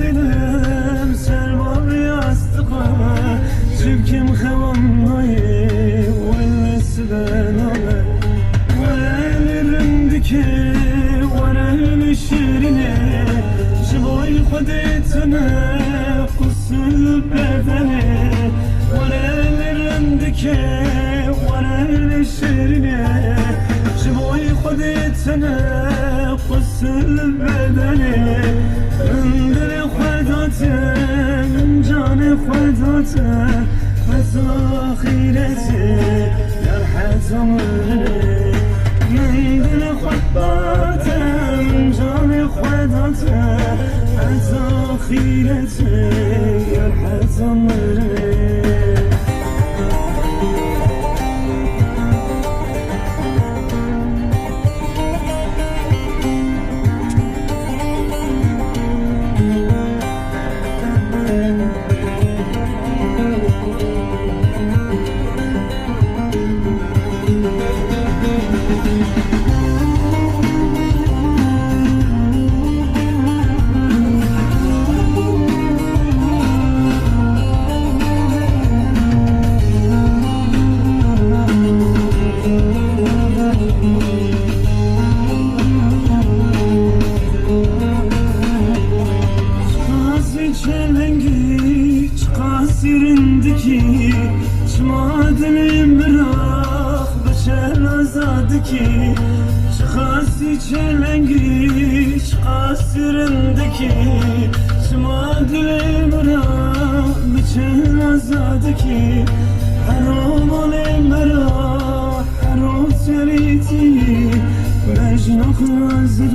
dilim Selmam yastığa Çünkim hevamdayı Vellesilen ale Velirim dike Vereli şirine Jiboy kudetine Kusul bedeni Velirim dike Vereli şirine Jiboy kudetine Kusul bedeni زوجته غزو çıkası rindiki Çımadını bırak, bıçan azadı ki Çıkası çelengi, çıkası rindiki Çımadını bırak, bıçan azadı ki Haram olayım merak, haram seriti Mecnun hazır